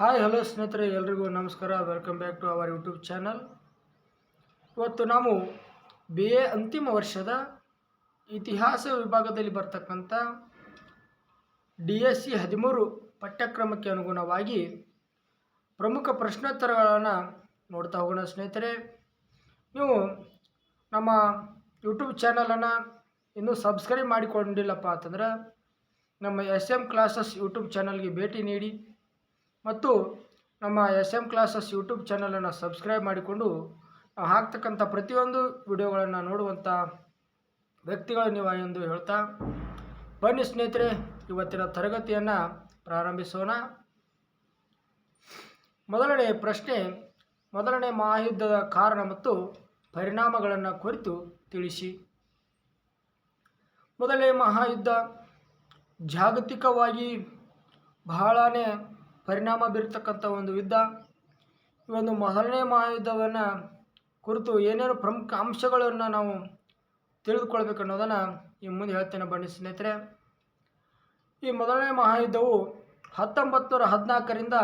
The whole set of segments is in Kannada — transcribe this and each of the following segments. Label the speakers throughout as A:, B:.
A: ಹಾಯ್ ಹಲೋ ಸ್ನೇಹಿತರೆ, ಎಲ್ರಿಗೂ ನಮಸ್ಕಾರ. Welcome back to our YouTube channel ಇವತ್ತು ನಾವು ಬಿ ಎ ಅಂತಿಮ ವರ್ಷದ ಇತಿಹಾಸ ವಿಭಾಗದಲ್ಲಿ ಬರ್ತಕ್ಕಂಥ ಡಿ ಎಸ್ ಸಿ ಹದಿಮೂರು ಪಠ್ಯಕ್ರಮಕ್ಕೆ ಅನುಗುಣವಾಗಿ ಪ್ರಮುಖ ಪ್ರಶ್ನೋತ್ತರಗಳನ್ನು ನೋಡ್ತಾ ಹೋಗೋಣ ಸ್ನೇಹಿತರೆ. ನೀವು ನಮ್ಮ ಯೂಟ್ಯೂಬ್ ಚಾನಲನ್ನು ಇನ್ನೂ ಸಬ್ಸ್ಕ್ರೈಬ್ ಮಾಡಿಕೊಂಡಿಲ್ಲಪ್ಪ ಅಂತಂದ್ರೆ ನಮ್ಮ ಎಸ್ ಎಂ ಕ್ಲಾಸಸ್ ಯೂಟ್ಯೂಬ್ ಚಾನಲ್ಗೆ ಭೇಟಿ ನೀಡಿ. ಮತ್ತು ನಮ್ಮ ಎಸ್ ಎಂ ಕ್ಲಾಸಸ್ ಯೂಟ್ಯೂಬ್ ಚಾನಲನ್ನು ಸಬ್ಸ್ಕ್ರೈಬ್ ಮಾಡಿಕೊಂಡು ಹಾಕ್ತಕ್ಕಂಥ ಪ್ರತಿಯೊಂದು ವಿಡಿಯೋಗಳನ್ನು ನೋಡುವಂಥ ವ್ಯಕ್ತಿಗಳು ನೀವು ಎಂದು ಹೇಳ್ತಾ ಬನ್ನಿ ಸ್ನೇಹಿತರೆ, ಇವತ್ತಿನ ತರಗತಿಯನ್ನು ಪ್ರಾರಂಭಿಸೋಣ. ಮೊದಲನೇ ಪ್ರಶ್ನೆ, ಮೊದಲನೇ ಮಹಾಯುದ್ಧದ ಕಾರಣ ಮತ್ತು ಪರಿಣಾಮಗಳನ್ನು ಕುರಿತು ತಿಳಿಸಿ. ಮೊದಲನೇ ಮಹಾಯುದ್ಧ ಜಾಗತಿಕವಾಗಿ ಬಹಳನೇ ಪರಿಣಾಮ ಬೀರ್ತಕ್ಕಂಥ ಒಂದು ಯುದ್ಧ. ಈ ಒಂದು ಮೊದಲನೇ ಮಹಾಯುದ್ಧವನ್ನು ಕುರಿತು ಏನೇನು ಪ್ರಮುಖ ಅಂಶಗಳನ್ನು ನಾವು ತಿಳಿದುಕೊಳ್ಬೇಕು ಅನ್ನೋದನ್ನು ಈ ಮುಂದೆ ಹೇಳ್ತೇನೆ ಬನ್ನಿ ಸ್ನೇಹಿತರೆ. ಈ ಮೊದಲನೇ ಮಹಾಯುದ್ಧವು ಹತ್ತೊಂಬತ್ತು ನೂರ ಹದಿನಾಲ್ಕರಿಂದ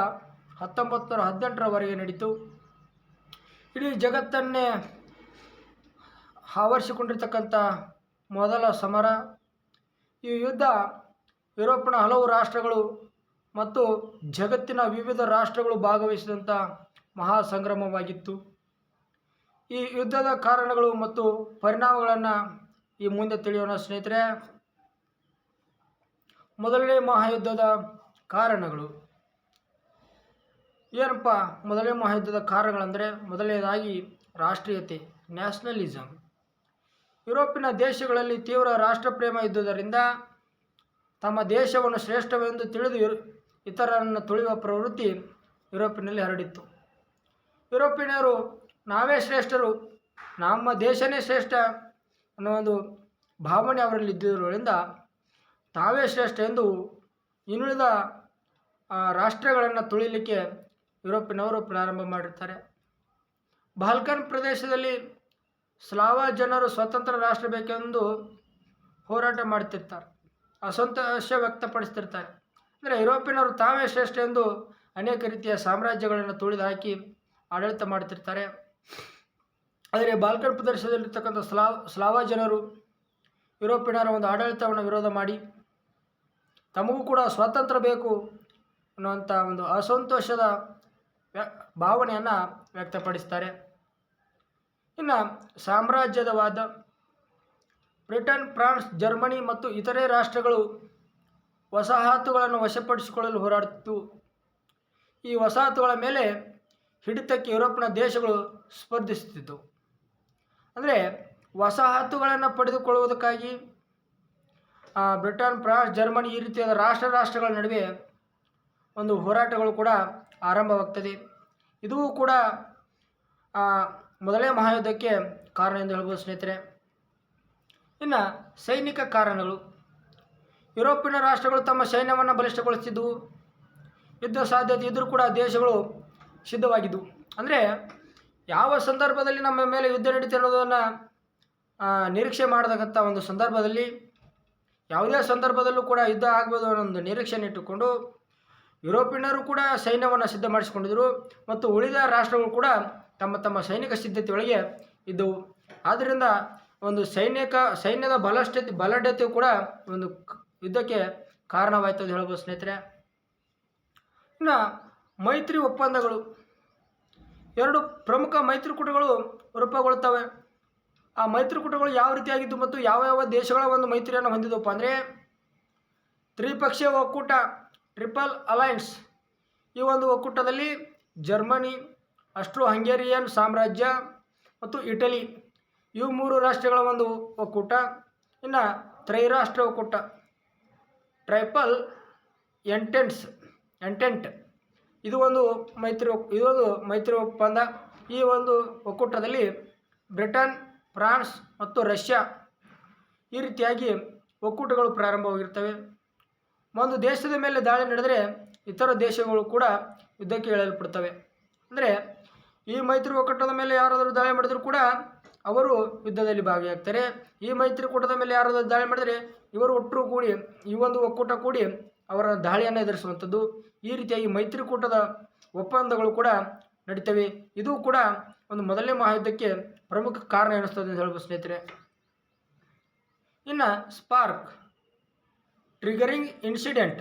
A: ಹತ್ತೊಂಬತ್ತು ನೂರ ಹದಿನೆಂಟರವರೆಗೆ ನಡೀತು. ಇಡೀ ಜಗತ್ತನ್ನೇ ಆವರಿಸಿಕೊಂಡಿರ್ತಕ್ಕಂಥ ಮೊದಲ ಸಮರ. ಈ ಯುದ್ಧ ಯುರೋಪಿನ ಹಲವು ರಾಷ್ಟ್ರಗಳು ಮತ್ತು ಜಗತ್ತಿನ ವಿವಿಧ ರಾಷ್ಟ್ರಗಳು ಭಾಗವಹಿಸಿದಂಥ ಮಹಾ ಸಂಗ್ರಾಮವಾಗಿತ್ತು ಈ ಯುದ್ಧದ ಕಾರಣಗಳು ಮತ್ತು ಪರಿಣಾಮಗಳನ್ನು ಈ ಮುಂದೆ ತಿಳಿಯೋಣ ಸ್ನೇಹಿತರೆ. ಮೊದಲನೇ ಮಹಾಯುದ್ಧದ ಕಾರಣಗಳು. ಏನಪ್ಪ ಮೊದಲನೇ ಮಹಾಯುದ್ಧದ ಕಾರಣಗಳಂದರೆ ಮೊದಲನೇದಾಗಿ ರಾಷ್ಟ್ರೀಯತೆ ನ್ಯಾಷನಲಿಸಮ್ ಯುರೋಪಿನ ದೇಶಗಳಲ್ಲಿ ತೀವ್ರ ರಾಷ್ಟ್ರಪ್ರೇಮ ಇದ್ದುದರಿಂದ ತಮ್ಮ ದೇಶವನ್ನು ಶ್ರೇಷ್ಠವೆಂದು ತಿಳಿದು ಇತರರನ್ನು ತುಳಿಯುವ ಪ್ರವೃತ್ತಿ ಯುರೋಪಿನಲ್ಲಿ ಹರಡಿತ್ತು. ಯುರೋಪಿನವರು ನಾವೇ ಶ್ರೇಷ್ಠರು, ನಮ್ಮ ದೇಶನೇ ಶ್ರೇಷ್ಠ ಅನ್ನೋ ಒಂದು ಭಾವನೆ ಅವರಲ್ಲಿ ಇದ್ದಿರುವುದರಿಂದ ತಾವೇ ಶ್ರೇಷ್ಠ ಎಂದು ಇನ್ನುಳಿದ ರಾಷ್ಟ್ರಗಳನ್ನು ತುಳಿಲಿಕ್ಕೆ ಯುರೋಪಿನವರು ಪ್ರಾರಂಭ ಮಾಡಿರ್ತಾರೆ. ಬಾಲ್ಕನ್ ಪ್ರದೇಶದಲ್ಲಿ ಸ್ಲಾವ ಜನರು ಸ್ವತಂತ್ರ ರಾಷ್ಟ್ರ ಬೇಕೆಂದು ಹೋರಾಟ ಮಾಡ್ತಿರ್ತಾರೆ. ಅಸಂತೋಷ ವ್ಯಕ್ತಪಡಿಸ್ತಿರ್ತಾರೆ. ಅಂದರೆ ಯುರೋಪಿಯನ್ನರು ತಾವೇ ಶ್ರೇಷ್ಠ ಎಂದು ಅನೇಕ ರೀತಿಯ ಸಾಮ್ರಾಜ್ಯಗಳನ್ನು ತುಳಿದು ಹಾಕಿ ಆಡಳಿತ ಮಾಡ್ತಿರ್ತಾರೆ ಆದರೆ ಬಾಲ್ಕನ್ ಪ್ರದೇಶದಲ್ಲಿರ್ತಕ್ಕಂಥ ಸ್ಲಾ, ಸ್ಲಾವ ಜನರು ಯುರೋಪಿಯನ್ನರ ಒಂದು ಆಡಳಿತವನ್ನು ವಿರೋಧ ಮಾಡಿ ತಮಗೂ ಕೂಡ ಸ್ವಾತಂತ್ರ್ಯ ಬೇಕು ಅನ್ನುವಂಥ ಒಂದು ಅಸಂತೋಷದ ಭಾವನೆಯನ್ನು ವ್ಯಕ್ತಪಡಿಸ್ತಾರೆ. ಇನ್ನು ಸಾಮ್ರಾಜ್ಯದವಾದ ಬ್ರಿಟನ್, ಫ್ರಾನ್ಸ್, ಜರ್ಮನಿ ಮತ್ತು ಇತರೆ ರಾಷ್ಟ್ರಗಳು ವಸಾಹತುಗಳನ್ನು ವಶಪಡಿಸಿಕೊಳ್ಳಲು ಹೋರಾಡಿತು ಈ ವಸಾಹತುಗಳ ಮೇಲೆ ಹಿಡಿತಕ್ಕೆ ಯುರೋಪ್ನ ದೇಶಗಳು ಸ್ಪರ್ಧಿಸುತ್ತಿದ್ದವು ಅಂದರೆ ವಸಾಹತುಗಳನ್ನು ಪಡೆದುಕೊಳ್ಳುವುದಕ್ಕಾಗಿ ಬ್ರಿಟನ್, ಫ್ರಾನ್ಸ್, ಜರ್ಮನಿ ಈ ರೀತಿಯಾದ ರಾಷ್ಟ್ರ ರಾಷ್ಟ್ರಗಳ ನಡುವೆ ಒಂದು ಹೋರಾಟಗಳು ಕೂಡ ಆರಂಭವಾಗ್ತದೆ. ಇದೂ ಕೂಡ ಮೊದಲೇ ಮಹಾಯುದ್ಧಕ್ಕೆ ಕಾರಣ ಎಂದು ಹೇಳ್ಬೋದು ಸ್ನೇಹಿತರೆ. ಇನ್ನು ಸೈನಿಕ ಕಾರಣಗಳು. ಯುರೋಪಿನ ರಾಷ್ಟ್ರಗಳು ತಮ್ಮ ಸೈನ್ಯವನ್ನು ಬಲಿಷ್ಠಗೊಳಿಸ್ತಿದ್ದವು ಯುದ್ಧ ಸಾಧ್ಯತೆ ಇದ್ದರೂ ಕೂಡ ದೇಶಗಳು ಸಿದ್ಧವಾಗಿದ್ದವು ಅಂದರೆ ಯಾವ ಸಂದರ್ಭದಲ್ಲಿ ನಮ್ಮ ಮೇಲೆ ಯುದ್ಧ ನಡೀತೆ ಅನ್ನೋದನ್ನು ನಿರೀಕ್ಷೆ ಮಾಡತಕ್ಕಂಥ ಒಂದು ಸಂದರ್ಭದಲ್ಲಿ, ಯಾವುದೇ ಸಂದರ್ಭದಲ್ಲೂ ಕೂಡ ಯುದ್ಧ ಆಗ್ಬೋದು ಅನ್ನೋ ಒಂದು ನಿರೀಕ್ಷೆಯನ್ನು ಇಟ್ಟುಕೊಂಡು ಯುರೋಪಿಯನ್ನರು ಕೂಡ ಸೈನ್ಯವನ್ನು ಸಿದ್ಧ ಮಾಡಿಸಿಕೊಂಡಿದ್ದರು ಮತ್ತು ಉಳಿದ ರಾಷ್ಟ್ರಗಳು ಕೂಡ ತಮ್ಮ ತಮ್ಮ ಸೈನಿಕ ಸಿದ್ಧತೆಯೊಳಗೆ ಇದ್ದವು. ಆದ್ದರಿಂದ ಒಂದು ಸೈನಿಕ, ಸೈನ್ಯದ ಬಲಷ್ಠತೆ ಬಲಢ್ಯತೆಯು ಕೂಡ ಒಂದು ಯುದ್ಧಕ್ಕೆ ಕಾರಣವಾಯಿತು ಅಂತ ಹೇಳ್ಬೋದು ಸ್ನೇಹಿತರೆ. ಇನ್ನು ಮೈತ್ರಿ ಒಪ್ಪಂದಗಳು. ಎರಡು ಪ್ರಮುಖ ಮೈತ್ರಿಕೂಟಗಳು ರೂಪುಗೊಳ್ಳುತ್ತವೆ. ಆ ಮೈತ್ರಿಕೂಟಗಳು ಯಾವ ರೀತಿಯಾಗಿದ್ದು ಮತ್ತು ಯಾವ ಯಾವ ದೇಶಗಳ ಒಂದು ಮೈತ್ರಿಯನ್ನು ಹೊಂದಿದವಪ್ಪ ಅಂದರೆ ತ್ರಿಪಕ್ಷೀಯ ಒಕ್ಕೂಟ, ಟ್ರಿಪಲ್ ಅಲಯನ್ಸ್ ಈ ಒಂದು ಒಕ್ಕೂಟದಲ್ಲಿ ಜರ್ಮನಿ ಅಸ್ಟ್ರೋ ಹಂಗೇರಿಯನ್ ಸಾಮ್ರಾಜ್ಯ ಮತ್ತು ಇಟಲಿ. ಇವು ಮೂರು ರಾಷ್ಟ್ರಗಳ ಒಂದು ಒಕ್ಕೂಟ. ಇನ್ನು ತ್ರೈರಾಷ್ಟ್ರ ಒಕ್ಕೂಟ. ಟ್ರೈಪಲ್ ಎಂಟೆಂಟ್ಸ್, ಎಂಟೆಂಟ್. ಇದು ಒಂದು ಮೈತ್ರಿ ಇದೊಂದು ಮೈತ್ರಿ ಒಪ್ಪಂದ. ಈ ಒಂದು ಒಕ್ಕೂಟದಲ್ಲಿ ಬ್ರಿಟನ್, ಫ್ರಾನ್ಸ್ ಮತ್ತು ರಷ್ಯಾ ಈ ರೀತಿಯಾಗಿ ಒಕ್ಕೂಟಗಳು ಪ್ರಾರಂಭವಾಗಿರ್ತವೆ. ಒಂದು ದೇಶದ ಮೇಲೆ ದಾಳಿ ನಡೆದರೆ ಇತರ ದೇಶಗಳು ಕೂಡ ಯುದ್ಧಕ್ಕೆ ಹೇಳಲ್ಪಡ್ತವೆ ಅಂದರೆ ಈ ಮೈತ್ರಿ ಒಕ್ಕೂಟದ ಮೇಲೆ ಯಾರಾದರೂ ದಾಳಿ ಮಾಡಿದರೂ ಕೂಡ ಅವರು ಯುದ್ಧದಲ್ಲಿ ಭಾಗಿಯಾಗ್ತಾರೆ. ಈ ಮೈತ್ರಿಕೂಟದ ಮೇಲೆ ಯಾರಾದರೂ ದಾಳಿ ಮಾಡಿದರೆ ಇವರು ಒಟ್ಟರು ಕೂಡಿ, ಈ ಒಂದು ಒಕ್ಕೂಟ ಕೂಡಿ ಅವರ ದಾಳಿಯನ್ನು ಎದುರಿಸುವಂಥದ್ದು. ಈ ರೀತಿಯಾಗಿ ಮೈತ್ರಿಕೂಟದ ಒಪ್ಪಂದಗಳು ಕೂಡ ನಡೀತವೆ. ಇದು ಕೂಡ ಒಂದು ಮೊದಲನೇ ಮಹಾಯುದ್ಧಕ್ಕೆ ಪ್ರಮುಖ ಕಾರಣ ಎನಿಸ್ತದೆ ಅಂತ ಹೇಳ್ಬೋದು ಸ್ನೇಹಿತರೆ. ಇನ್ನು ಸ್ಪಾರ್ಕ್ ಟ್ರಿಗರಿಂಗ್ ಇನ್ಸಿಡೆಂಟ್.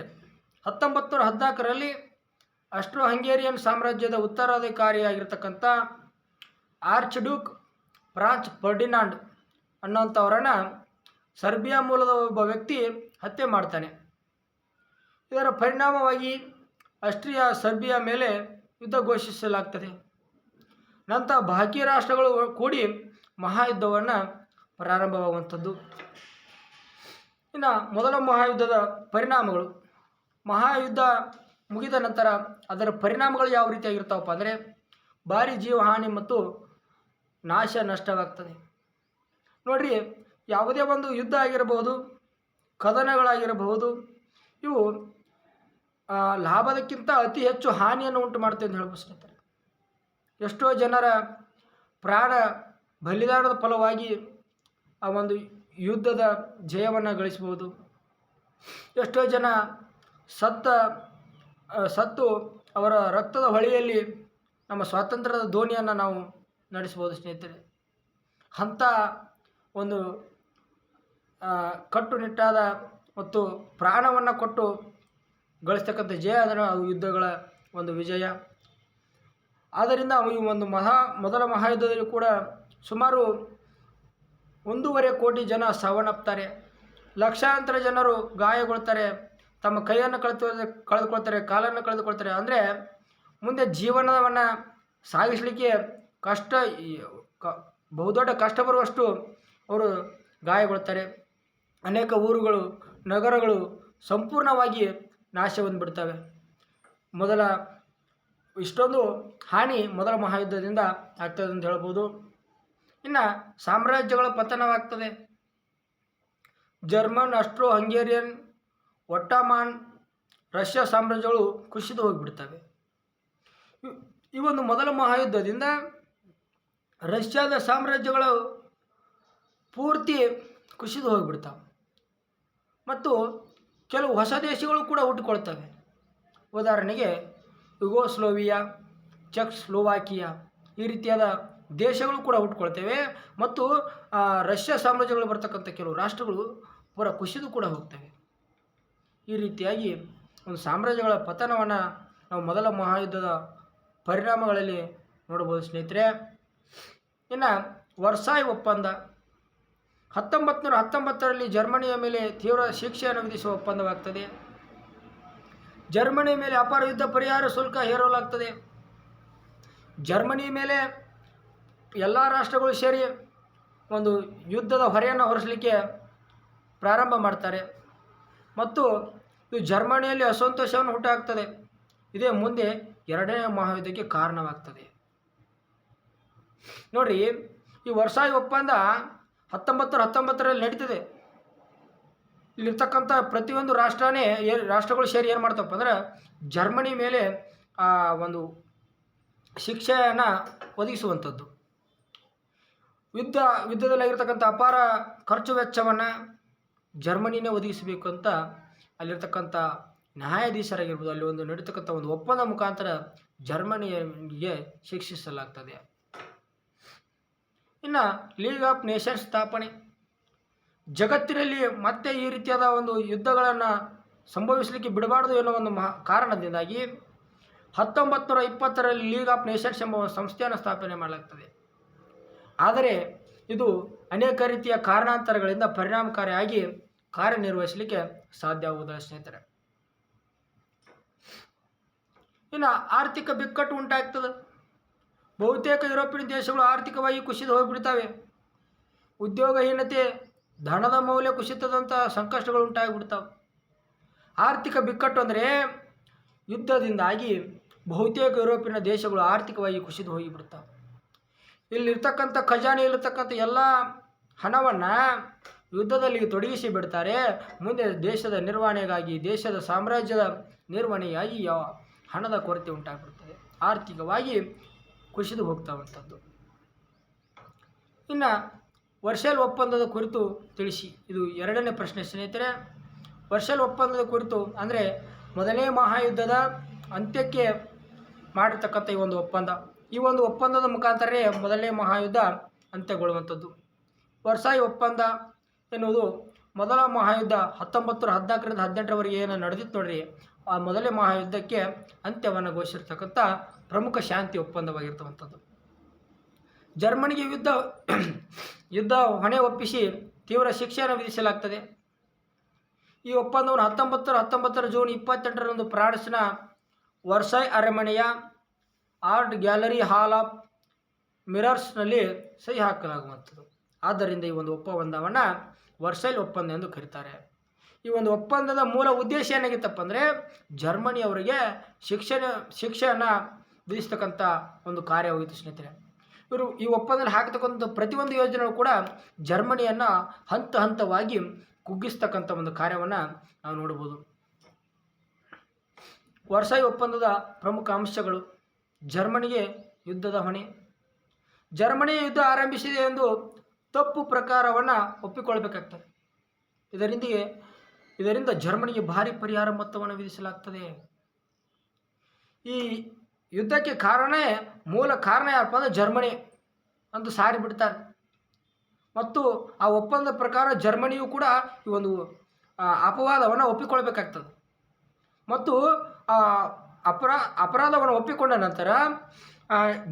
A: ಹತ್ತೊಂಬತ್ತು ನೂರ ಹದಿನಾಲ್ಕರಲ್ಲಿ ಅಸ್ಟ್ರೋ ಹಂಗೇರಿಯನ್ ಸಾಮ್ರಾಜ್ಯದ ಉತ್ತರಾಧಿಕಾರಿಯಾಗಿರ್ತಕ್ಕಂಥ ಆರ್ಚ್ ಡ್ಯೂಕ್ ಫ್ರಾನ್ಸ್ ಫರ್ಡಿನಾಂಡ್ ಅನ್ನೋಂಥವರನ್ನ ಸರ್ಬಿಯಾ ಮೂಲದ ಒಬ್ಬ ವ್ಯಕ್ತಿ ಹತ್ಯೆ ಮಾಡ್ತಾನೆ. ಇದರ ಪರಿಣಾಮವಾಗಿ ಆಸ್ಟ್ರಿಯಾ ಸರ್ಬಿಯಾ ಮೇಲೆ ಯುದ್ಧ ಘೋಷಿಸಲಾಗ್ತದೆ. ನಂತರ ಬಾಕಿ ರಾಷ್ಟ್ರಗಳು ಕೂಡಿ ಮಹಾಯುದ್ಧವನ್ನು ಪ್ರಾರಂಭವಾಗುವಂಥದ್ದು. ಇನ್ನು ಮೊದಲ ಮಹಾಯುದ್ಧದ ಪರಿಣಾಮಗಳು. ಮಹಾಯುದ್ಧ ಮುಗಿದ ನಂತರ ಅದರ ಪರಿಣಾಮಗಳು ಯಾವ ರೀತಿಯಾಗಿರ್ತಾವಪ್ಪ ಅಂದರೆ ಭಾರಿ ಜೀವಹಾನಿ ಮತ್ತು ನಾಶ ನಷ್ಟವಾಗ್ತದೆ. ನೋಡ್ರಿ, ಯಾವುದೇ ಒಂದು ಯುದ್ಧ ಆಗಿರಬಹುದು ಕದನಗಳಾಗಿರಬಹುದು ಇವು ಲಾಭದಕ್ಕಿಂತ ಅತಿ ಹೆಚ್ಚು ಹಾನಿಯನ್ನು ಉಂಟು ಮಾಡುತ್ತೆ ಅಂತ ಹೇಳ್ಬೋದು ಸ್ನೇಹಿತರೆ. ಎಷ್ಟೋ ಜನರ ಪ್ರಾಣ ಬಲಿದಾನದ ಫಲವಾಗಿ ಆ ಒಂದು ಯುದ್ಧದ ಜಯವನ್ನು ಗಳಿಸ್ಬೋದು ಎಷ್ಟೋ ಜನ ಸತ್ತ ಸತ್ತು ಅವರ ರಕ್ತದ ಹೊಳೆಯಲ್ಲಿ ನಮ್ಮ ಸ್ವಾತಂತ್ರ್ಯದ ದೋಣಿಯನ್ನು ನಾವು ನಡೆಸ್ಬೋದು ಸ್ನೇಹಿತರೆ. ಅಂಥ ಒಂದು ಕಟ್ಟುನಿಟ್ಟಾದ ಮತ್ತು ಪ್ರಾಣವನ್ನು ಕೊಟ್ಟು ಗಳಿಸ್ತಕ್ಕಂಥ ಜಯ ಅಂದರೆ ಅದು ಯುದ್ಧಗಳ ಒಂದು ವಿಜಯ. ಆದ್ದರಿಂದ ಈ ಒಂದು ಮಹಾ, ಮೊದಲ ಮಹಾಯುದ್ಧದಲ್ಲಿ ಕೂಡ ಸುಮಾರು ಒಂದೂವರೆ ಕೋಟಿ ಜನ ಸಾವನ್ನಪ್ತಾರೆ. ಲಕ್ಷಾಂತರ ಜನರು ಗಾಯಗೊಳ್ತಾರೆ, ತಮ್ಮ ಕೈಯನ್ನು ಕಳೆದು ಕಳೆದುಕೊಳ್ತಾರೆ, ಕಾಲನ್ನು ಕಳೆದುಕೊಳ್ತಾರೆ. ಅಂದರೆ ಮುಂದೆ ಜೀವನವನ್ನು ಸಾಗಿಸಲಿಕ್ಕೆ ಕಷ್ಟ ಕ ಬಹುದೊಡ್ಡ ಕಷ್ಟ ಬರುವಷ್ಟು ಅವರು ಗಾಯಗೊಳ್ತಾರೆ. ಅನೇಕ ಊರುಗಳು, ನಗರಗಳು ಸಂಪೂರ್ಣವಾಗಿ ನಾಶ ಹೊಂದ್ಬಿಡ್ತವೆ ಮೊದಲ ಇಷ್ಟೊಂದು ಹಾನಿ ಮೊದಲ ಮಹಾಯುದ್ಧದಿಂದ ಆಗ್ತದೆ ಅಂತ ಹೇಳ್ಬೋದು. ಇನ್ನು ಸಾಮ್ರಾಜ್ಯಗಳ ಪತನವಾಗ್ತದೆ. German Austro Hungarian, Ottoman, Russia ಸಾಮ್ರಾಜ್ಯಗಳು ಕುಸಿದು ಹೋಗಿಬಿಡ್ತವೆ. ಈ ಒಂದು ಮೊದಲ ಮಹಾಯುದ್ಧದಿಂದ ರಷ್ಯಾದ ಸಾಮ್ರಾಜ್ಯಗಳು ಪೂರ್ತಿ ಕುಸಿದು ಹೋಗಿಬಿಡ್ತಾವೆ ಮತ್ತು ಕೆಲವು ಹೊಸ ದೇಶಗಳು ಕೂಡ ಹುಟ್ಟುಕೊಳ್ತವೆ. ಉದಾಹರಣೆಗೆ ಯುಗೋಸ್ಲೋವಿಯಾ, ಚೆಕ್ ಸ್ಲೋವಾಕಿಯಾ ಈ ರೀತಿಯಾದ ದೇಶಗಳು ಕೂಡ ಹುಟ್ಟುಕೊಳ್ತವೆ. ಮತ್ತು ರಷ್ಯಾ ಸಾಮ್ರಾಜ್ಯಗಳು ಬರ್ತಕ್ಕಂಥ ಕೆಲವು ರಾಷ್ಟ್ರಗಳು ಪೂರ ಕುಸಿದು ಕೂಡ ಹೋಗ್ತವೆ. ಈ ರೀತಿಯಾಗಿ ಒಂದು ಸಾಮ್ರಾಜ್ಯಗಳ ಪತನವನ್ನು ನಾವು ಮೊದಲ ಮಹಾಯುದ್ಧದ ಪರಿಣಾಮಗಳಲ್ಲಿ ನೋಡ್ಬೋದು ಸ್ನೇಹಿತರೆ. ಇನ್ನು ವರ್ಸಾಯ್ ಒಪ್ಪಂದ. ಹತ್ತೊಂಬತ್ತು ನೂರ ಹತ್ತೊಂಬತ್ತರಲ್ಲಿ ಜರ್ಮನಿಯ ಮೇಲೆ ತೀವ್ರ ಶಿಕ್ಷೆಯನ್ನು ವಿಧಿಸುವ ಒಪ್ಪಂದವಾಗ್ತದೆ. ಜರ್ಮನಿ ಮೇಲೆ ಅಪಾರ ಯುದ್ಧ ಪರಿಹಾರ ಶುಲ್ಕ ಹೇರಲಾಗ್ತದೆ. ಜರ್ಮನಿ ಮೇಲೆ ಎಲ್ಲ ರಾಷ್ಟ್ರಗಳು ಸೇರಿ ಒಂದು ಯುದ್ಧದ ಹೊರೆಯನ್ನು ಹೊರಿಸಲಿಕ್ಕೆ ಪ್ರಾರಂಭ ಮಾಡ್ತಾರೆ. ಮತ್ತು ಇದು ಜರ್ಮನಿಯಲ್ಲಿ ಅಸಂತೋಷವನ್ನು ಹುಟ್ಟಾಗ್ತದೆ ಇದೇ ಮುಂದೆ ಎರಡನೇ ಮಹಾಯುದ್ಧಕ್ಕೆ ಕಾರಣವಾಗ್ತದೆ. ನೋಡ್ರಿ, ಈ ವರ್ಸಾಯ್ ಒಪ್ಪಂದ ಹತ್ತೊಂಬತ್ತರ ಹತ್ತೊಂಬತ್ತರಲ್ಲಿ ನಡೀತದೆ. ಇಲ್ಲಿರ್ತಕ್ಕಂಥ ಪ್ರತಿಯೊಂದು ರಾಷ್ಟ್ರನೇ ರಾಷ್ಟ್ರಗಳು ಸೇರಿ ಏನು ಮಾಡ್ತಪ್ಪ ಅಂದ್ರೆ, ಜರ್ಮನಿ ಮೇಲೆ, ಆ, ಒಂದು ಶಿಕ್ಷೆಯನ್ನು ಒದಗಿಸುವಂಥದ್ದು. ಯುದ್ಧ, ಯುದ್ಧದಲ್ಲಾಗಿರ್ತಕ್ಕಂಥ ಅಪಾರ ಖರ್ಚು ವೆಚ್ಚವನ್ನು ಜರ್ಮನಿನೇ ಒದಗಿಸಬೇಕು ಅಂತ ಅಲ್ಲಿರ್ತಕ್ಕಂಥ ನ್ಯಾಯಾಧೀಶರಾಗಿರ್ಬೋದು, ಅಲ್ಲಿ ಒಂದು ನಡೀತಕ್ಕಂಥ ಒಂದು ಒಪ್ಪಂದ ಮುಖಾಂತರ ಜರ್ಮನಿಗೆ ಶಿಕ್ಷಿಸಲಾಗ್ತದೆ. ಇನ್ನು ಲೀಗ್ ಆಫ್ ನೇಷನ್ಸ್ ಸ್ಥಾಪನೆ. ಜಗತ್ತಿನಲ್ಲಿ ಮತ್ತೆ ಈ ರೀತಿಯಾದ ಒಂದು ಯುದ್ಧಗಳನ್ನು ಸಂಭವಿಸಲಿಕ್ಕೆ ಬಿಡಬಾರ್ದು ಎನ್ನುವ ಒಂದು ಮಹಾ ಕಾರಣದಿಂದಾಗಿ ಹತ್ತೊಂಬತ್ತು ನೂರ ಇಪ್ಪತ್ತರಲ್ಲಿ ಲೀಗ್ ಆಫ್ ನೇಷನ್ಸ್ ಎಂಬ ಸಂಸ್ಥೆಯನ್ನು ಸ್ಥಾಪನೆ ಮಾಡಲಾಗ್ತದೆ. ಆದರೆ ಇದು ಅನೇಕ ರೀತಿಯ ಕಾರಣಾಂತರಗಳಿಂದ ಪರಿಣಾಮಕಾರಿಯಾಗಿ ಕಾರ್ಯನಿರ್ವಹಿಸಲಿಕ್ಕೆ ಸಾಧ್ಯ ಆಗುವುದಿಲ್ಲ ಸ್ನೇಹಿತರೆ. ಇನ್ನು ಆರ್ಥಿಕ ಬಿಕ್ಕಟ್ಟು ಉಂಟಾಗ್ತದೆ. ಬಹುತೇಕ ಯುರೋಪಿಯನ್ ದೇಶಗಳು ಆರ್ಥಿಕವಾಗಿ ಕುಸಿದು ಹೋಗಿಬಿಡ್ತವೆ. ಉದ್ಯೋಗಹೀನತೆ, ಧನದ ಮೌಲ್ಯ ಕುಸಿತದಂಥ ಸಂಕಷ್ಟಗಳು ಉಂಟಾಗಿಬಿಡ್ತಾವೆ. ಆರ್ಥಿಕ ಬಿಕ್ಕಟ್ಟು ಅಂದರೆ ಯುದ್ಧದಿಂದಾಗಿ ಬಹುತೇಕ ಯುರೋಪಿನ ದೇಶಗಳು ಆರ್ಥಿಕವಾಗಿ ಕುಸಿದು ಹೋಗಿಬಿಡ್ತಾವೆ. ಇಲ್ಲಿರ್ತಕ್ಕಂಥ ಖಜಾನೆಯಲ್ಲಿರ್ತಕ್ಕಂಥ ಎಲ್ಲ ಹಣವನ್ನು ಯುದ್ಧದಲ್ಲಿ ತೊಡಗಿಸಿ ಬಿಡ್ತಾರೆ. ಮುಂದೆ ದೇಶದ ನಿರ್ವಹಣೆಗಾಗಿ, ದೇಶದ ಸಾಮ್ರಾಜ್ಯದ ನಿರ್ವಹಣೆಯಾಗಿ ಯಾವ ಹಣದ ಕೊರತೆ ಉಂಟಾಗ್ಬಿಡ್ತದೆ. ಆರ್ಥಿಕವಾಗಿ ಕುಸಿದು ಹೋಗ್ತಾವಂಥದ್ದು ಇನ್ನು ವರ್ಷಲ್ ಒಪ್ಪಂದದ ಕುರಿತು ತಿಳಿಸಿ. ಇದು ಎರಡನೇ ಪ್ರಶ್ನೆ ಸ್ನೇಹಿತರೆ. ವರ್ಷಲ್ ಒಪ್ಪಂದದ ಕುರಿತು ಅಂದರೆ ಮೊದಲನೇ ಮಹಾಯುದ್ಧದ ಅಂತ್ಯಕ್ಕೆ ಮಾಡಿರ್ತಕ್ಕಂಥ ಈ ಒಂದು ಒಪ್ಪಂದ. ಈ ಒಂದು ಒಪ್ಪಂದದ ಮುಖಾಂತರವೇ ಮೊದಲನೇ ಮಹಾಯುದ್ಧ ಅಂತ್ಯಗೊಳ್ಳುವಂಥದ್ದು. ವರ್ಷಾಯಿ ಒಪ್ಪಂದ ಎನ್ನುವುದು ಮೊದಲ ಮಹಾಯುದ್ಧ ಹತ್ತೊಂಬತ್ತು ನೂರ ಹದಿನಾಲ್ಕರಿಂದ ಹದಿನೆಂಟರವರೆಗೆ ಏನು ನಡೆದಿತ್ತು ನೋಡ್ರಿ. ಆ ಮೊದಲೇ ಮಹಾಯುದ್ಧಕ್ಕೆ ಅಂತ್ಯವನ್ನು ಘೋಷಿಸಿರ್ತಕ್ಕಂಥ ಪ್ರಮುಖ ಶಾಂತಿ ಒಪ್ಪಂದವಾಗಿರ್ತಕ್ಕಂಥದ್ದು ಜರ್ಮನಿಗೆ ಯುದ್ಧ ಯುದ್ಧ ಹೊಣೆ ಒಪ್ಪಿಸಿ ತೀವ್ರ ಶಿಕ್ಷೆಯನ್ನು ವಿಧಿಸಲಾಗ್ತದೆ. ಈ ಒಪ್ಪಂದವನ್ನು ಹತ್ತೊಂಬತ್ತರ ಹತ್ತೊಂಬತ್ತರ ಜೂನ್ ಇಪ್ಪತ್ತೆಂಟರಂದು ಫ್ರಾನ್ಸ್ನ ವರ್ಸಾಯ್ ಅರಮನೆಯ ಆರ್ಟ್ ಗ್ಯಾಲರಿ ಹಾಲ್ ಆಫ್ ಮಿರರ್ಸ್ನಲ್ಲಿ ಸಹಿ ಹಾಕಲಾಗುವಂಥದ್ದು. ಆದ್ದರಿಂದ ಈ ಒಂದು ಒಪ್ಪಂದವನ್ನು ವರ್ಸೈಲ್ ಒಪ್ಪಂದ ಎಂದು ಕರೀತಾರೆ. ಈ ಒಂದು ಒಪ್ಪಂದದ ಮೂಲ ಉದ್ದೇಶ ಏನಾಗಿತ್ತಪ್ಪ ಅಂದರೆ ಜರ್ಮನಿಯವರಿಗೆ ಶಿಕ್ಷಣ ಶಿಕ್ಷಣ ವಿಧಿಸ್ತಕ್ಕಂಥ ಒಂದು ಕಾರ್ಯವಾಗಿತ್ತು ಸ್ನೇಹಿತರೆ. ಇವರು ಈ ಒಪ್ಪಂದದಲ್ಲಿ ಹಾಕತಕ್ಕಂಥ ಪ್ರತಿಯೊಂದು ಯೋಜನೆಗಳು ಕೂಡ ಜರ್ಮನಿಯನ್ನು ಹಂತ ಹಂತವಾಗಿ ಕುಗ್ಗಿಸ್ತಕ್ಕಂಥ ಒಂದು ಕಾರ್ಯವನ್ನು ನಾವು ನೋಡ್ಬೋದು ವರ್ಸಾಯಿ ಒಪ್ಪಂದದ ಪ್ರಮುಖ ಅಂಶಗಳು ಜರ್ಮನಿಗೆ ಯುದ್ಧದ ಹೊಣೆ. ಜರ್ಮನಿ ಯುದ್ಧ ಆರಂಭಿಸಿದೆ ಎಂದು ತಪ್ಪು ಪ್ರಕಾರವನ್ನು ಒಪ್ಪಿಕೊಳ್ಬೇಕಾಗ್ತದೆ ಇದರಿಂದಿಗೆ ಇದರಿಂದ ಜರ್ಮನಿಗೆ ಭಾರಿ ಪರಿಹಾರ ಮೊತ್ತವನ್ನು ವಿಧಿಸಲಾಗ್ತದೆ. ಈ ಯುದ್ಧಕ್ಕೆ ಕಾರಣ ಮೂಲ ಕಾರಣ ಯಾರಪ್ಪ ಅಂದರೆ ಜರ್ಮನಿ ಅಂತ ಸಾರಿ ಬಿಡ್ತಾರೆ. ಮತ್ತು ಆ ಒಪ್ಪಂದದ ಪ್ರಕಾರ ಜರ್ಮನಿಯು ಕೂಡ ಈ ಒಂದು ಅಪವಾದವನ್ನು ಒಪ್ಪಿಕೊಳ್ಬೇಕಾಗ್ತದೆ ಮತ್ತು ಅಪರಾ, ಅಪರಾಧವನ್ನು ಒಪ್ಪಿಕೊಂಡ ನಂತರ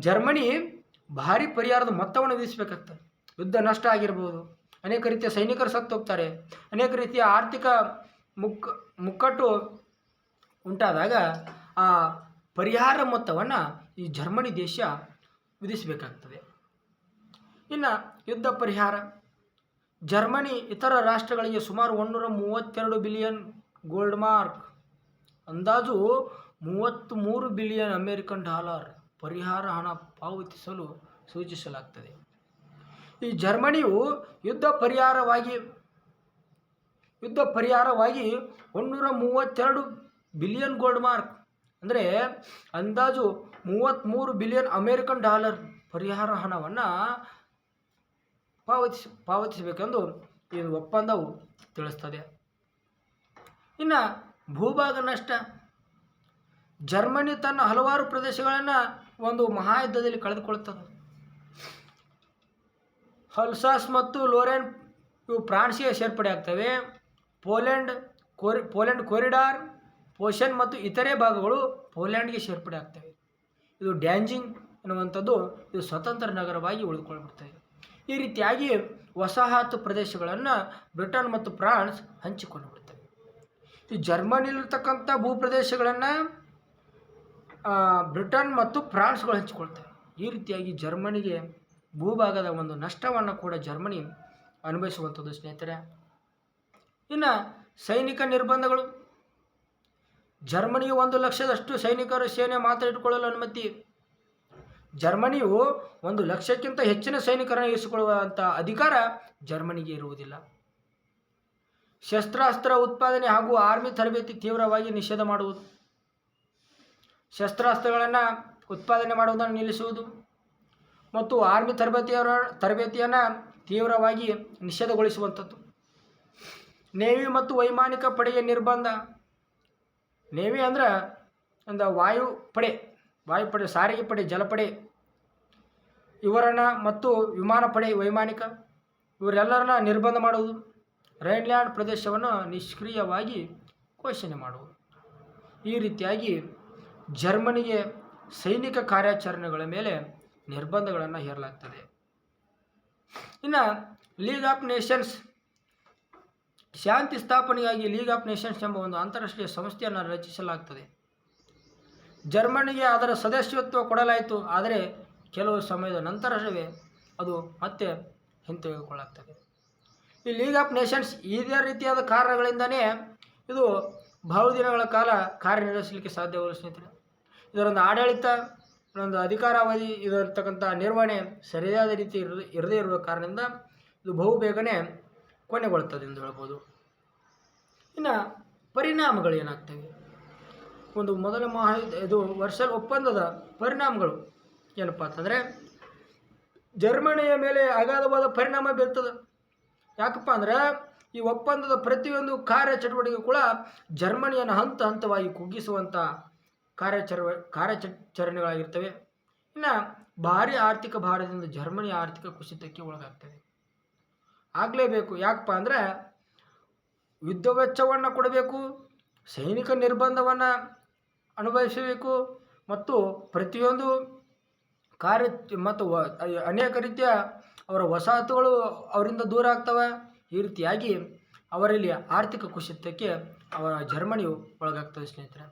A: ಜರ್ಮನಿ ಭಾರಿ ಪರಿಹಾರದ ಮೊತ್ತವನ್ನು ವಿಧಿಸಬೇಕಾಗ್ತದೆ. ಯುದ್ಧ ನಷ್ಟ ಆಗಿರ್ಬೋದು. ಅನೇಕ ರೀತಿಯ ಸೈನಿಕರು ಸತ್ತು ಹೋಗ್ತಾರೆ. ಅನೇಕ ರೀತಿಯ ಆರ್ಥಿಕ ಮುಕ್, ಮುಕ್ಕಟ್ಟು ಉಂಟಾದಾಗ ಆ ಪರಿಹಾರ ಮೊತ್ತವನ್ನು ಈ ಜರ್ಮನಿ ದೇಶ ವಿಧಿಸಬೇಕಾಗ್ತದೆ. ಇನ್ನು ಯುದ್ಧ ಪರಿಹಾರ. ಜರ್ಮನಿ ಇತರ ರಾಷ್ಟ್ರಗಳಿಗೆ ಸುಮಾರು ಒಂದೂರ ಮೂವತ್ತೆರಡು ಬಿಲಿಯನ್ ಗೋಲ್ಡ್ ಮಾರ್ಕ್, ಅಂದಾಜು ಮೂವತ್ತ್ಮೂರು ಬಿಲಿಯನ್ ಅಮೇರಿಕನ್ ಡಾಲರ್ ಪರಿಹಾರ ಹಣ ಪಾವತಿಸಲು ಸೂಚಿಸಲಾಗ್ತದೆ. ಈ ಜರ್ಮನಿಯು ಯುದ್ಧ ಪರಿಹಾರವಾಗಿ ಯುದ್ಧ ಪರಿಹಾರವಾಗಿ ಒಂದೂರ ಮೂವತ್ತೆರಡು ಬಿಲಿಯನ್ ಗೋಲ್ಡ್ ಮಾರ್ಕ್ ಅಂದರೆ ಅಂದಾಜು ಮೂವತ್ತ್ಮೂರು ಬಿಲಿಯನ್ ಅಮೇರಿಕನ್ ಡಾಲರ್ ಪರಿಹಾರ ಹಣವನ್ನು ಪಾವತಿಸ, ಪಾವತಿಸಬೇಕೆಂದು ಈ ಒಪ್ಪಂದವು ತಿಳಿಸ್ತದೆ. ಇನ್ನು ಭೂಭಾಗ ನಷ್ಟ. ಜರ್ಮನಿ ತನ್ನ ಹಲವಾರು ಪ್ರದೇಶಗಳನ್ನು ಒಂದು ಮಹಾಯುದ್ಧದಲ್ಲಿ ಕಳೆದುಕೊಳ್ಳುತ್ತದೆ ಹಲ್ಸಾಸ್ ಮತ್ತು ಲೋರೆನ್ ಇವು ಫ್ರಾನ್ಸ್ಗೆ ಸೇರ್ಪಡೆ ಆಗ್ತವೆ. ಪೋಲೆಂಡ್ ಕೋರಿ, ಪೋಲೆಂಡ್ ಕೊರಿಡಾರ್, ಪೋಷನ್ ಮತ್ತು ಇತರೆ ಭಾಗಗಳು ಪೋಲ್ಯಾಂಡ್ಗೆ ಸೇರ್ಪಡೆ ಆಗ್ತವೆ. ಇದು ಡ್ಯಾಂಜಿಂಗ್ ಎನ್ನುವಂಥದ್ದು ಇದು ಸ್ವತಂತ್ರ ನಗರವಾಗಿ ಉಳಿದುಕೊಂಡ್ಬಿಡ್ತದೆ ಈ ರೀತಿಯಾಗಿ ವಸಾಹತು ಪ್ರದೇಶಗಳನ್ನು ಬ್ರಿಟನ್ ಮತ್ತು ಫ್ರಾನ್ಸ್ ಹಂಚಿಕೊಂಡು ಬಿಡ್ತವೆ ಈ ಜರ್ಮನಿಲಿರ್ತಕ್ಕಂಥ ಭೂಪ್ರದೇಶಗಳನ್ನು ಬ್ರಿಟನ್ ಮತ್ತು ಫ್ರಾನ್ಸ್ಗಳು ಹಂಚಿಕೊಳ್ತವೆ. ಈ ರೀತಿಯಾಗಿ ಜರ್ಮನಿಗೆ ಭೂಭಾಗದ ಒಂದು ನಷ್ಟವನ್ನು ಕೂಡ ಜರ್ಮನಿ ಅನುಭವಿಸುವಂಥದ್ದು ಸ್ನೇಹಿತರೆ. ಇನ್ನು ಸೈನಿಕ ನಿರ್ಬಂಧಗಳು. ಜರ್ಮನಿಯು ಒಂದು ಲಕ್ಷದಷ್ಟು ಸೈನಿಕರು ಸೇನೆ ಮಾತ್ರ ಇಟ್ಟುಕೊಳ್ಳಲು ಅನುಮತಿ. ಜರ್ಮನಿಯು ಒಂದು ಲಕ್ಷಕ್ಕಿಂತ ಹೆಚ್ಚಿನ ಸೈನಿಕರನ್ನು ಇರಿಸಿಕೊಳ್ಳುವಂಥ ಅಧಿಕಾರ ಜರ್ಮನಿಗೆ ಇರುವುದಿಲ್ಲ. ಶಸ್ತ್ರಾಸ್ತ್ರ ಉತ್ಪಾದನೆ ಹಾಗೂ ಆರ್ಮಿ ತರಬೇತಿ ತೀವ್ರವಾಗಿ ನಿಷೇಧ ಮಾಡುವುದು. ಶಸ್ತ್ರಾಸ್ತ್ರಗಳನ್ನು ಉತ್ಪಾದನೆ ಮಾಡುವುದನ್ನು ನಿಲ್ಲಿಸುವುದು. ಮತ್ತು ಆರ್ಮಿ ತರಬೇತಿಯವರ ತರಬೇತಿಯನ್ನು ತೀವ್ರವಾಗಿ ನಿಷೇಧಗೊಳಿಸುವಂಥದ್ದು. ನೇವಿ ಮತ್ತು ವೈಮಾನಿಕ ಪಡೆಯ ನಿರ್ಬಂಧ. ನೇವಿ ಅಂದ್ರೆ ಒಂದು ವಾಯುಪಡೆ ವಾಯುಪಡೆ ಸಾರಿಗೆ ಪಡೆ ಜಲಪಡೆ ಇವರನ್ನ ಮತ್ತು ವಿಮಾನ ಪಡೆ, ವೈಮಾನಿಕ, ಇವರೆಲ್ಲರನ್ನ ನಿರ್ಬಂಧ ಮಾಡುವುದು. ರೈನ್ಲ್ಯಾಂಡ್ ಪ್ರದೇಶವನ್ನು ನಿಷ್ಕ್ರಿಯವಾಗಿ ಘೋಷಣೆ ಮಾಡುವುದು. ಈ ರೀತಿಯಾಗಿ ಜರ್ಮನಿಗೆ ಸೈನಿಕ ಕಾರ್ಯಾಚರಣೆಗಳ ಮೇಲೆ ನಿರ್ಬಂಧಗಳನ್ನು ಹೇರಲಾಗ್ತದೆ. ಇನ್ನು ಲೀಗ್ ಆಫ್ ನೇಷನ್ಸ್ ಶಾಂತಿ ಸ್ಥಾಪನೆಗಾಗಿ ಲೀಗ್ ಆಫ್ ನೇಷನ್ಸ್ ಎಂಬ ಒಂದು ಅಂತಾರಾಷ್ಟ್ರೀಯ ಸಂಸ್ಥೆಯನ್ನು ರಚಿಸಲಾಗ್ತದೆ. ಜರ್ಮನಿಗೆ ಅದರ ಸದಸ್ಯತ್ವ ಕೊಡಲಾಯಿತು, ಆದರೆ ಕೆಲವು ಸಮಯದ ನಂತರವೇ ಅದು ಮತ್ತೆ ಹಿಂತೆಗೆದುಕೊಳ್ಳಾಗ್ತದೆ ಈ ಲೀಗ್ ಆಫ್ ನೇಷನ್ಸ್ ಇದೇ ರೀತಿಯಾದ ಕಾರಣಗಳಿಂದನೇ ಇದು ಬಹುದಿನಗಳ ಕಾಲ ಕಾರ್ಯನಿರ್ವಹಿಸಲಿಕ್ಕೆ ಸಾಧ್ಯವಿಲ್ಲ ಸ್ನೇಹಿತರೆ. ಇದರೊಂದು ಆಡಳಿತ ಒಂದು ಅಧಿಕಾರಾವಧಿ ಇರತಕ್ಕಂಥ ನಿರ್ವಹಣೆ ಸರಿಯಾದ ರೀತಿ ಇರ, ಇರದೇ ಇರುವ ಕಾರಣದಿಂದ ಇದು ಬಹು ಬೇಗನೆ ಕೊನೆಗೊಳ್ಳುತ್ತದೆ ಎಂದು ಹೇಳ್ಬೋದು. ಇನ್ನು ಪರಿಣಾಮಗಳು ಏನಾಗ್ತವೆ? ಒಂದು ಮೊದಲ ಮಹಾಯುದ್ಧ ಇದು ವರ್ಷಲ್ ಒಪ್ಪಂದದ ಪರಿಣಾಮಗಳು ಏನಪ್ಪ ಅಂತಂದರೆ, ಜರ್ಮನಿಯ ಮೇಲೆ ಅಗಾಧವಾದ ಪರಿಣಾಮ ಬೀರ್ತದೆ ಯಾಕಪ್ಪ ಅಂದರೆ, ಈ ಒಪ್ಪಂದದ ಪ್ರತಿಯೊಂದು ಕಾರ್ಯಚಟುವಟಿಕೆ ಕೂಡ ಜರ್ಮನಿಯನ್ನು ಹಂತ ಹಂತವಾಗಿ ಕುಗ್ಗಿಸುವಂಥ ಕಾರ್ಯಾಚರ, ಕಾರ್ಯಾಚರಣೆಗಳಾಗಿರ್ತವೆ. ಇನ್ನು ಭಾರಿ ಆರ್ಥಿಕ ಭಾರದಿಂದ ಜರ್ಮನಿ ಆರ್ಥಿಕ ಕುಸಿತಕ್ಕೆ ಒಳಗಾಗ್ತದೆ. ಆಗಲೇಬೇಕು. ಯಾಕಪ್ಪ ಅಂದರೆ ಯುದ್ಧ ವೆಚ್ಚವನ್ನು ಕೊಡಬೇಕು, ಸೈನಿಕ ನಿರ್ಬಂಧವನ್ನು ಅನುಭವಿಸಬೇಕು ಮತ್ತು ಪ್ರತಿಯೊಂದು ಕಾರ್ಯ ಮತ್ತು ಅನೇಕ ರೀತಿಯ ಅವರ ವಸಾಹತುಗಳು ಅವರಿಂದ ದೂರ ಆಗ್ತವೆ. ಈ ರೀತಿಯಾಗಿ ಅವರಲ್ಲಿ ಆರ್ಥಿಕ ಕುಸಿತಕ್ಕೆ ಅವರ ಜರ್ಮನಿಯು ಒಳಗಾಗ್ತದೆ ಸ್ನೇಹಿತರೆ.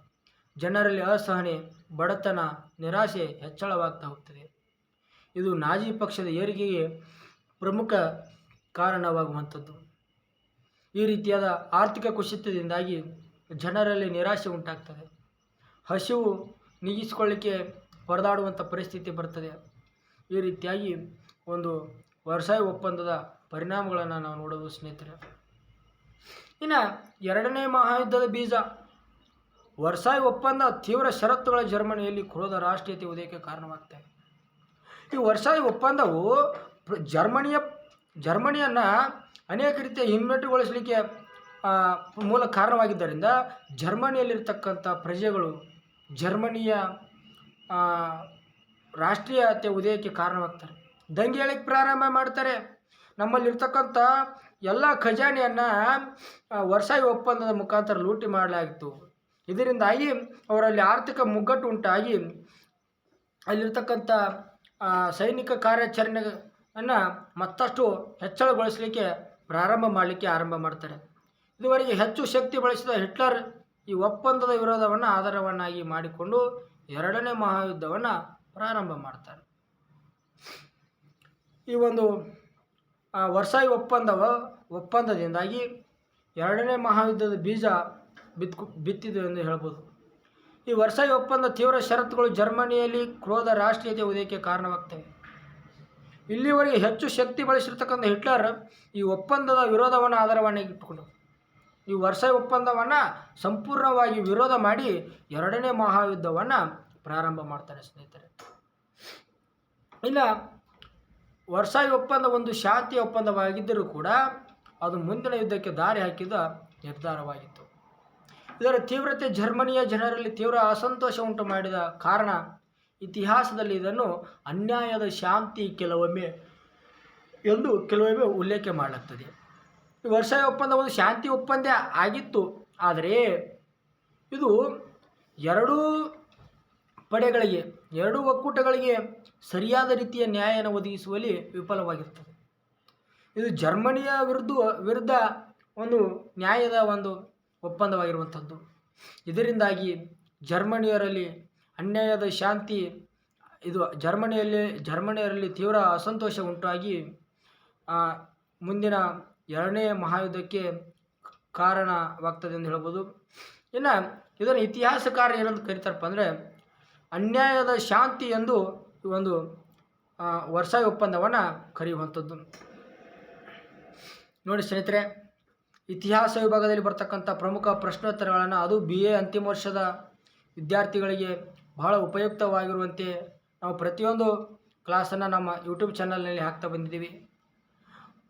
A: ಜನರಲ್ಲಿ ಅಸಹನೆ, ಬಡತನ, ನಿರಾಶೆ ಹೆಚ್ಚಳವಾಗ್ತಾ ಹೋಗ್ತದೆ ಇದು ನಾಜಿ ಪಕ್ಷದ ಏರಿಕೆಗೆ ಪ್ರಮುಖ ಕಾರಣವಾಗುವಂಥದ್ದು. ಈ ರೀತಿಯಾದ ಆರ್ಥಿಕ ಕುಸಿತದಿಂದಾಗಿ ಜನರಲ್ಲಿ ನಿರಾಶೆ ಉಂಟಾಗ್ತದೆ. ಹಸಿವು ನೀಗಿಸಿಕೊಳ್ಳಿಕ್ಕೆ ಹೊರದಾಡುವಂಥ ಪರಿಸ್ಥಿತಿ ಬರ್ತದೆ. ಈ ರೀತಿಯಾಗಿ ಒಂದು ವರ್ಸಾಯಿ ಒಪ್ಪಂದದ ಪರಿಣಾಮಗಳನ್ನು ನಾವು ನೋಡೋದು ಸ್ನೇಹಿತರೆ. ಇನ್ನು ಎರಡನೇ ಮಹಾಯುದ್ಧದ ಬೀಜ ವರ್ಸಾಯಿ ಒಪ್ಪಂದ ತೀವ್ರ ಷರತ್ತುಗಳ ಜರ್ಮನಿಯಲ್ಲಿ ಕ್ರೋಧ ರಾಷ್ಟ್ರೀಯತೆ ಉದಯಕ್ಕೆ ಕಾರಣವಾಗ್ತದೆ ಈ ವರ್ಸಾಯಿ ಒಪ್ಪಂದವು ಜರ್ಮನಿಯ, ಜರ್ಮನಿಯನ್ನು ಅನೇಕ ರೀತಿಯ ಹಿಮ್ಮೆಟ್ಟುಗೊಳಿಸಲಿಕ್ಕೆ ಮೂಲ ಕಾರಣವಾಗಿದ್ದರಿಂದ ಜರ್ಮನಿಯಲ್ಲಿರ್ತಕ್ಕಂಥ ಪ್ರಜೆಗಳು ಜರ್ಮನಿಯ ರಾಷ್ಟ್ರೀಯತೆ ಉದಯಕ್ಕೆ ಕಾರಣವಾಗ್ತಾರೆ. ದಂಗೆ ಹೇಳಕ್ಕೆ ಪ್ರಾರಂಭ ಮಾಡ್ತಾರೆ. ನಮ್ಮಲ್ಲಿರ್ತಕ್ಕಂಥ ಎಲ್ಲ ಖಜಾನೆಯನ್ನು ವರ್ಸಾಯಿ ಒಪ್ಪಂದದ ಮುಖಾಂತರ ಲೂಟಿ ಮಾಡಲಾಗಿತ್ತು. ಇದರಿಂದಾಗಿ ಅವರಲ್ಲಿ ಆರ್ಥಿಕ ಮುಗ್ಗಟ್ಟು ಉಂಟಾಗಿ ಅಲ್ಲಿರ್ತಕ್ಕಂಥ ಸೈನಿಕ ಕಾರ್ಯಾಚರಣೆಯನ್ನು ಮತ್ತಷ್ಟು ಹೆಚ್ಚಳಗೊಳಿಸಲಿಕ್ಕೆ ಪ್ರಾರಂಭ ಮಾಡಲಿಕ್ಕೆ ಆರಂಭ ಮಾಡ್ತಾರೆ. ಇದುವರೆಗೆ ಹೆಚ್ಚು ಶಕ್ತಿ ಬಳಸಿದ ಹಿಟ್ಲರ್ ಈ ಒಪ್ಪಂದದ ವಿರೋಧವನ್ನು ಆಧಾರವನ್ನಾಗಿ ಮಾಡಿಕೊಂಡು ಎರಡನೇ ಮಹಾಯುದ್ಧವನ್ನು ಪ್ರಾರಂಭ ಮಾಡ್ತಾರೆ. ಈ ಒಂದು ಆ, ವರ್ಸಾಯಿ ಒಪ್ಪಂದವ ಒಪ್ಪಂದದಿಂದಾಗಿ ಎರಡನೇ ಮಹಾಯುದ್ಧದ ಬೀಜ ಬಿತ್ಕು ಬಿತ್ತಿದೆ ಎಂದು ಹೇಳ್ಬೋದು. ಈ ವರ್ಷಾಯಿ ಒಪ್ಪಂದ ತೀವ್ರ ಷರತ್ತುಗಳು ಜರ್ಮನಿಯಲ್ಲಿ ಕ್ರೋಧ ರಾಷ್ಟ್ರೀಯತೆ ಉದಯಕ್ಕೆ ಕಾರಣವಾಗ್ತವೆ. ಇಲ್ಲಿವರೆಗೆ ಹೆಚ್ಚು ಶಕ್ತಿ ಬಳಸಿರ್ತಕ್ಕಂಥ ಹಿಟ್ಲರ್ ಈ ಒಪ್ಪಂದದ ವಿರೋಧವನ್ನು ಆಧಾರವನ್ನಾಗಿ ಇಟ್ಟುಕೊಂಡು ಈ ವರ್ಷಾಯಿ ಒಪ್ಪಂದವನ್ನು ಸಂಪೂರ್ಣವಾಗಿ ವಿರೋಧ ಮಾಡಿ ಎರಡನೇ ಮಹಾಯುದ್ಧವನ್ನು ಪ್ರಾರಂಭ ಮಾಡ್ತಾರೆ ಸ್ನೇಹಿತರೆ. ಇನ್ನು ವರ್ಸಾಯಿ ಒಪ್ಪಂದ ಒಂದು ಶಾಂತಿ ಒಪ್ಪಂದವಾಗಿದ್ದರೂ ಕೂಡ ಅದು ಮುಂದಿನ ಯುದ್ಧಕ್ಕೆ ದಾರಿ ಹಾಕಿದ ನಿರ್ಧಾರವಾಗಿತ್ತು. ಇದರ ತೀವ್ರತೆ ಜರ್ಮನಿಯ ಜನರಲ್ಲಿ ತೀವ್ರ ಅಸಂತೋಷ ಉಂಟು ಮಾಡಿದ ಕಾರಣ ಇತಿಹಾಸದಲ್ಲಿ ಇದನ್ನು ಅನ್ಯಾಯದ ಶಾಂತಿ ಕೆಲವೊಮ್ಮೆ ಎಂದು ಕೆಲವೊಮ್ಮೆ ಉಲ್ಲೇಖ ಮಾಡುತ್ತದೆ ಈ ವರ್ಷ ಒಪ್ಪಂದ ಒಂದು ಶಾಂತಿ ಒಪ್ಪಂದ ಆಗಿತ್ತು. ಆದರೆ ಇದು ಎರಡೂ ಪಡೆಗಳಿಗೆ, ಎರಡೂ ಒಕ್ಕೂಟಗಳಿಗೆ ಸರಿಯಾದ ರೀತಿಯ ನ್ಯಾಯವನ್ನು ಒದಗಿಸುವಲ್ಲಿ ವಿಫಲವಾಗಿರ್ತದೆ ಇದು ಜರ್ಮನಿಯ ವಿರುದ್ಧ ವಿರುದ್ಧ ಒಂದು ನ್ಯಾಯದ ಒಂದು ಒಪ್ಪಂದವಾಗಿರುವಂಥದ್ದು. ಇದರಿಂದಾಗಿ ಜರ್ಮನಿಯರಲ್ಲಿ ಅನ್ಯಾಯದ ಶಾಂತಿ, ಇದು ಜರ್ಮನಿಯಲ್ಲಿ, ಜರ್ಮನಿಯರಲ್ಲಿ ತೀವ್ರ ಅಸಂತೋಷ ಉಂಟಾಗಿ ಮುಂದಿನ ಎರಡನೇ ಮಹಾಯುದ್ಧಕ್ಕೆ ಕಾರಣವಾಗ್ತದೆ ಎಂದು ಹೇಳ್ಬೋದು. ಇನ್ನು ಇದನ್ನು ಇತಿಹಾಸಕಾರ ಏನಂತ ಕರೀತಾರಪ್ಪ ಅಂದರೆ, ಅನ್ಯಾಯದ ಶಾಂತಿ ಎಂದು ಒಂದು ವರ್ಷ ಒಪ್ಪಂದವನ್ನು ಕರೆಯುವಂಥದ್ದು. ನೋಡಿ ಸ್ನೇಹಿತರೆ ಇತಿಹಾಸ ವಿಭಾಗದಲ್ಲಿ ಬರ್ತಕ್ಕಂಥ ಪ್ರಮುಖ ಪ್ರಶ್ನೋತ್ತರಗಳನ್ನು ಅದು ಬಿ ಎ ಅಂತಿಮ ವರ್ಷದ ವಿದ್ಯಾರ್ಥಿಗಳಿಗೆ ಬಹಳ ಉಪಯುಕ್ತವಾಗಿರುವಂತೆ ನಾವು ಪ್ರತಿಯೊಂದು ಕ್ಲಾಸನ್ನು ನಮ್ಮ ಯೂಟ್ಯೂಬ್ ಚಾನಲ್ನಲ್ಲಿ ಹಾಕ್ತಾ ಬಂದಿದ್ದೀವಿ.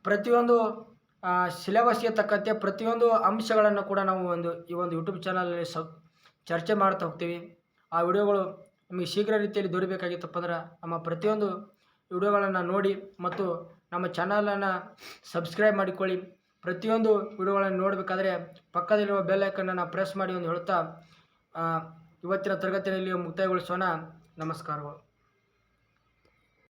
A: ಪ್ರತಿಯೊಂದು ಸಿಲೆಬಸ್ಗೆ ತಕ್ಕಂತೆ ಪ್ರತಿಯೊಂದು ಅಂಶಗಳನ್ನು ಕೂಡ ನಾವು ಒಂದು, ಈ ಒಂದು ಯೂಟ್ಯೂಬ್ ಚಾನಲಲ್ಲಿ ಸ, ಚರ್ಚೆ ಮಾಡ್ತಾ ಹೋಗ್ತೀವಿ. ಆ ವಿಡಿಯೋಗಳು ನಿಮಗೆ ಶೀಘ್ರ ರೀತಿಯಲ್ಲಿ ದೊರಿಬೇಕಾಗಿತ್ತಪ್ಪ ಅಂದ್ರೆ ನಮ್ಮ ಪ್ರತಿಯೊಂದು ವಿಡಿಯೋಗಳನ್ನು ನೋಡಿ ಮತ್ತು ನಮ್ಮ ಚಾನಲನ್ನು ಸಬ್ಸ್ಕ್ರೈಬ್ ಮಾಡಿಕೊಳ್ಳಿ. ಪ್ರತಿಯೊಂದು ವಿಡಿಯೋಗಳನ್ನು ನೋಡಬೇಕಾದ್ರೆ ಪಕ್ಕದಲ್ಲಿರುವ ಬೆಲ್ ಐಕನ್ನನ್ನು ಪ್ರೆಸ್ ಮಾಡಿ ಒಂದು ಹೇಳುತ್ತಾ ಇವತ್ತಿನ ತರಗತಿಯಲ್ಲಿ ಮುಕ್ತಾಯಗೊಳಿಸೋಣ. ನಮಸ್ಕಾರಗಳು.